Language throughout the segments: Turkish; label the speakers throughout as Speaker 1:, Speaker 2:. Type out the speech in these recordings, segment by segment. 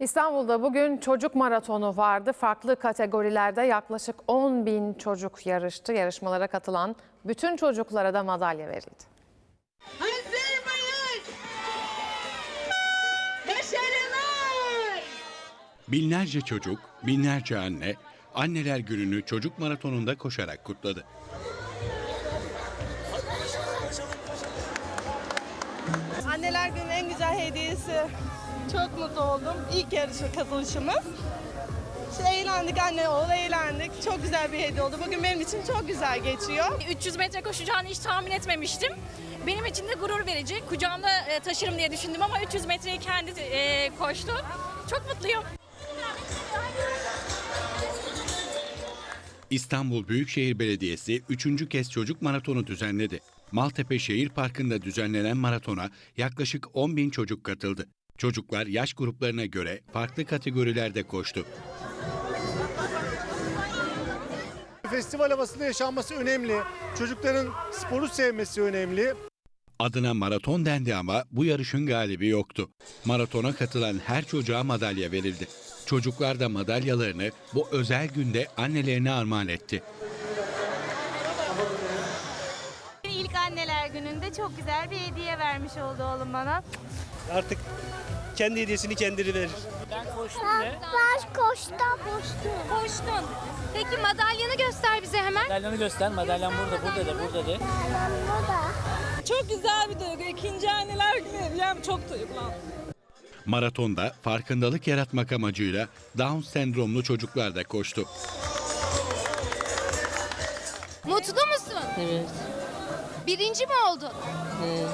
Speaker 1: İstanbul'da bugün çocuk maratonu vardı. Farklı kategorilerde yaklaşık 10 bin çocuk yarıştı. Yarışmalara katılan bütün çocuklara da madalya verildi.
Speaker 2: Hazır mıyız? Başarılar!
Speaker 3: Binlerce çocuk, binlerce anne, anneler gününü çocuk maratonunda koşarak kutladı.
Speaker 4: Anneler Günü'nün en güzel hediyesi. Çok mutlu oldum. İlk yarışa katılışımız. İşte eğlendik anne oğul eğlendik. Çok güzel bir hediye oldu. Bugün benim için çok güzel geçiyor.
Speaker 5: 300 metre koşacağını hiç tahmin etmemiştim. Benim için de gurur verici. Kucağımda e, taşırım diye düşündüm ama 300 metreyi kendi e, koştu. Çok mutluyum.
Speaker 3: İstanbul Büyükşehir Belediyesi üçüncü kez çocuk maratonu düzenledi. Maltepe Şehir Parkı'nda düzenlenen maratona yaklaşık 10 bin çocuk katıldı. Çocuklar yaş gruplarına göre farklı kategorilerde koştu.
Speaker 6: Festival havasında yaşanması önemli. Çocukların sporu sevmesi önemli.
Speaker 3: Adına maraton dendi ama bu yarışın galibi yoktu. Maratona katılan her çocuğa madalya verildi. Çocuklar da madalyalarını bu özel günde annelerine armağan etti.
Speaker 7: İlk anneler gününde çok güzel bir hediye vermiş oldu oğlum bana.
Speaker 8: Artık kendi hediyesini kendileri verir.
Speaker 7: Ben koştum. Koştum.
Speaker 5: Koştun. Peki madalyanı göster bize hemen.
Speaker 9: Madalyanı göster. Madalyan burada, burada de, burada de.
Speaker 4: Çok güzel bir duygu. İkinci anneler günü hediyem çok duygulandım.
Speaker 3: Maratonda farkındalık yaratmak amacıyla Down sendromlu çocuklar da koştu.
Speaker 5: Mutlu musun?
Speaker 9: Evet.
Speaker 5: Birinci mi oldun? Hmm.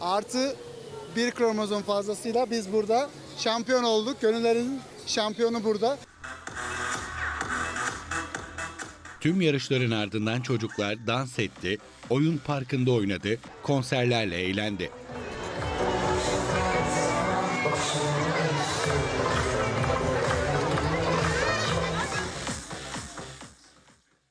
Speaker 10: Artı bir kromozom fazlasıyla biz burada şampiyon olduk. Gönüllerin şampiyonu burada.
Speaker 3: Tüm yarışların ardından çocuklar dans etti, oyun parkında oynadı, konserlerle eğlendi.